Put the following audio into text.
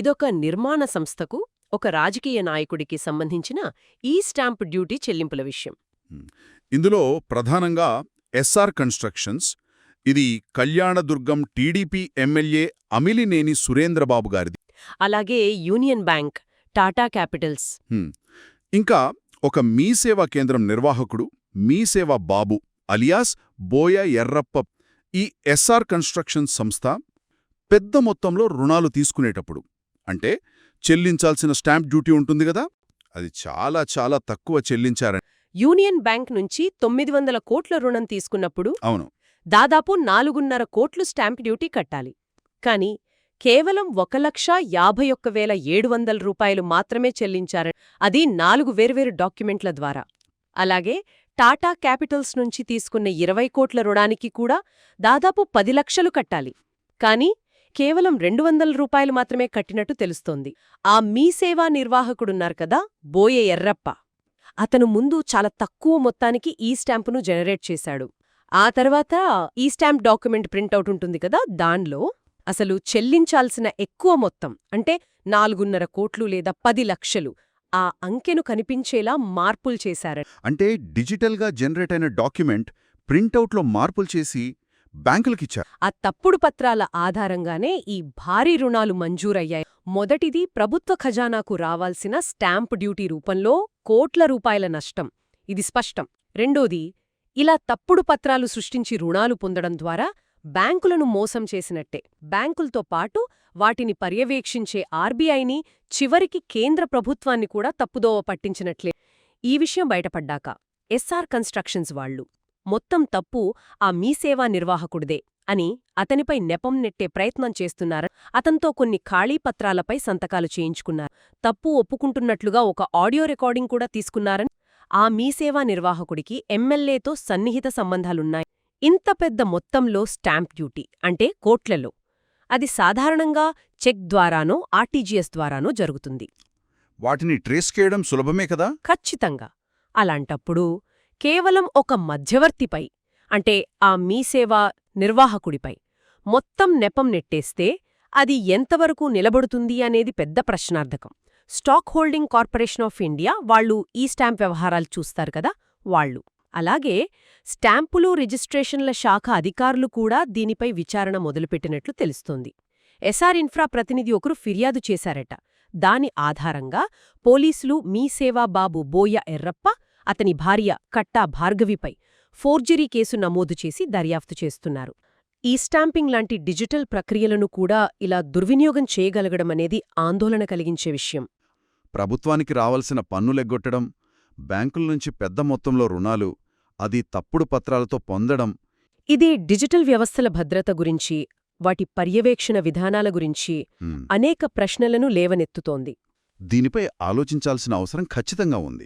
ఇదొక నిర్మాణ సంస్థకు ఒక రాజకీయ నాయకుడికి సంబంధించిన ఈ స్టాంప్ డ్యూటీ చెల్లింపుల విషయం. ఇందులో ప్రధానంగా ఎస్ఆర్ కన్స్ట్రక్షన్స్ ఇది కళ్యాణదుర్గం టీడీపీ ఎమ్మెల్యే అమిలినేని సురేంద్రబాబు గారిది. అలాగే యూనియన్ బ్యాంక్ టాటా క్యాపిటల్స్. ఇంకా ఒక మీ సేవా కేంద్రం నిర్వాహకుడు మీ సేవా బాబు అలియాస్ బోయ ఎర్రప్ప ఈ ఎస్ఆర్ కన్స్ట్రక్షన్ సంస్థ పెద్ద మొత్తంలో రుణాలు తీసుకునేటప్పుడు. అంటే చెల్లించాల్సిన స్టాంప్ డ్యూటీ ఉంటుంది కదా? అది చాలా చాలా తక్కువ చెల్లించారని. యూనియన్ బ్యాంక్ నుంచి తొమ్మిది వందల కోట్ల రుణం తీసుకున్నప్పుడు అవును. దాదాపు నాలుగున్నర కోట్లు స్టాంప్ డ్యూటీ కట్టాలి. కాని కేవలం ఒక లక్ష యాభై ఒక్క వేల ఏడు వందల రూపాయలు మాత్రమే చెల్లించారని అది నాలుగు వేర్వేరు డాక్యుమెంట్ల ద్వారా. అలాగే టాటా క్యాపిటల్స్ నుంచి తీసుకున్న ఇరవై కోట్ల రుణానికి కూడా దాదాపు పది లక్షలు కట్టాలి. కాని కేవలం రెండు వందల రూపాయలు మాత్రమే కట్టినట్టు తెలుస్తోంది. ఆ మీ సేవా నిర్వాహకుడున్నారు కదా బోయే ఎర్రప్ప. అతను ముందు చాలా తక్కువ మొత్తానికి ఈ స్టాంపును జనరేట్ చేశాడు. ఆ తర్వాత ఈ స్టాంప్ డాక్యుమెంట్ ప్రింటౌట్ ఉంటుంది కదా దాన్లో అసలు చెల్లించాల్సిన ఎక్కువ మొత్తం అంటే నాలుగున్నర కోట్లు లేదా పది లక్షలు ఆ అంకెను కనిపించేలా మార్పులు చేశారని అంటే డిజిటల్గా జనరేట్ అయిన డాక్యుమెంట్ ప్రింటౌట్లో మార్పులు చేసి బ్యాంకులకిచ్చారు. ఆ తప్పుడు పత్రాల ఆధారంగానే ఈ భారీ రుణాలు మంజూరయ్యాయి. మొదటిది ప్రభుత్వ ఖజానాకు రావాల్సిన స్టాంప్ డ్యూటీ రూపంలో కోట్ల రూపాయల నష్టం. ఇది స్పష్టం. రెండోది ఇలా తప్పుడు పత్రాలు సృష్టించి రుణాలు పొందడం ద్వారా బ్యాంకులను మోసం చేసినట్టే. బ్యాంకులతో పాటు వాటిని పర్యవేక్షించే ఆర్బీఐని చివరికి కేంద్ర ప్రభుత్వాన్ని కూడా తప్పుదోవ పట్టించినట్లే. ఈ విషయం బయటపడ్డాక ఎస్ఆర్ కన్స్ట్రక్షన్స్ వాళ్ళు మొత్తం తప్పు ఆ మీసేవా నిర్వాహకుడిదే అని అతనిపై నెపం నెట్టే ప్రయత్నం చేస్తున్నారు. అతంతో కొన్ని ఖాళీ పత్రాలపై సంతకాలు చేయించుకున్నారు. తప్పు ఒప్పుకుంటున్నట్లుగా ఒక ఆడియో రికార్డింగ్ కూడా తీసుకున్నారని ఆ మీసేవా నిర్వాహకుడికి ఎమ్మెల్యేతో సన్నిహిత సంబంధాలున్నాయి. ఇంత పెద్ద మొత్తంలో స్టాంప్ డ్యూటీ అంటే కోట్లలో. అది సాధారణంగా చెక్ ద్వారానో ఆర్టీజీఎస్ ద్వారానో జరుగుతుంది. వాటిని ట్రేస్ చేయడం సులభమే కదా? ఖచ్చితంగా. అలాంటప్పుడు కేవలం ఒక మధ్యవర్తిపై అంటే ఆ మీసేవా నిర్వాహకుడిపై మొత్తం నెపం నెట్టేస్తే అది ఎంతవరకు నిలబడుతుంది అనేది పెద్ద ప్రశ్నార్థకం. Stock holding corporation of India వాళ్ళు ఈ స్టాంప్ వ్యవహారాలు చూస్తారు కదా వాళ్ళు. అలాగే స్టాంపులు రిజిస్ట్రేషన్ల శాఖ అధికారులు కూడా దీనిపై విచారణ మొదలుపెట్టినట్లు తెలుస్తోంది. ఎస్ఆర్ ఇన్ఫ్రా ప్రతినిధి ఒకరు ఫిర్యాదు చేశారట. దాని ఆధారంగా పోలీసులు మీ సేవా బాబు బోయ ఎర్రప్ప అతని భార్య కట్టా భార్గవిపై ఫోర్జరీ కేసు నమోదు చేసి దర్యాప్తు చేస్తున్నారు. ఈ స్టాంపింగ్ లాంటి డిజిటల్ ప్రక్రియలను కూడా ఇలా దుర్వినియోగం చేయగలగడమనేది ఆందోళన కలిగించే విషయం. ప్రభుత్వానికి రావాల్సిన పన్నులెగ్గొట్టడం బ్యాంకుల నుంచి పెద్ద మొత్తంలో రుణాలు అది తప్పుడు పత్రాలతో పొందడం. ఇది డిజిటల్ వ్యవస్థల భద్రత గురించి వాటి పర్యవేక్షణ విధానాల గురించి అనేక ప్రశ్నలను లేవనెత్తుతోంది. దీనిపై ఆలోచించాల్సిన అవసరం ఖచ్చితంగా ఉంది.